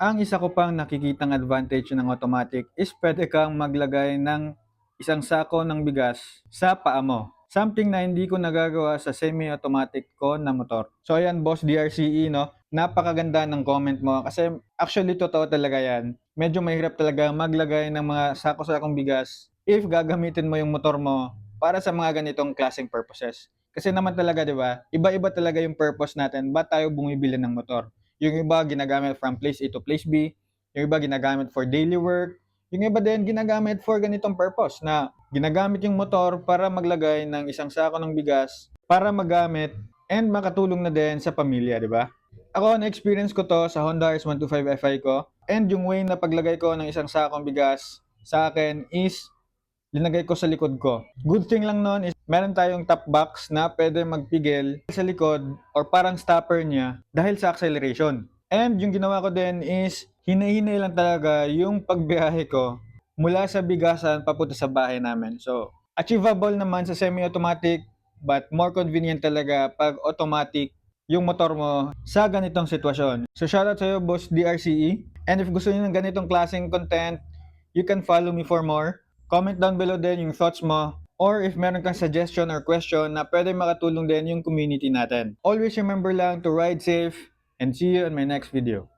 Ang isa ko pang nakikitang advantage ng automatic is pwede kang maglagay ng isang sako ng bigas sa paa mo. Something na hindi ko nagagawa sa semi-automatic ko na motor. So ayan, boss DRCE, no? Napakaganda ng comment mo kasi actually totoo talaga yan. Medyo mahirap talaga maglagay ng mga sako-sakong bigas if gagamitin mo yung motor mo para sa mga ganitong klaseng purposes. Kasi naman talaga, di ba? Iba-iba talaga yung purpose natin. Ba't tayo bumibili ng motor? Yung iba ginagamit from place A to place B. Yung iba ginagamit for daily work. Yung iba din ginagamit for ganitong purpose na ginagamit yung motor para maglagay ng isang sako ng bigas para magamit and makatulong na din sa pamilya, di ba? Ako, na-experience ko to sa Honda RS125 Fi ko and yung way na paglagay ko ng isang sakong bigas sa akin is linagay ko sa likod ko. Good thing lang nun is meron tayong top box na pwede magpigil sa likod or parang stopper niya dahil sa acceleration. And yung ginawa ko din is hinahinay lang talaga yung pagbiyahe ko mula sa bigasan papunta sa bahay namin. So, achievable naman sa semi-automatic but more convenient talaga pag automatic yung motor mo sa ganitong sitwasyon. So, shoutout sa'yo, Boss DRCE. And if gusto niyo ng ganitong klaseng content, you can follow me for more. Comment down below din yung thoughts mo or if meron kang suggestion or question na pwede makatulong din yung community natin. Always remember lang to ride safe and see you in my next video.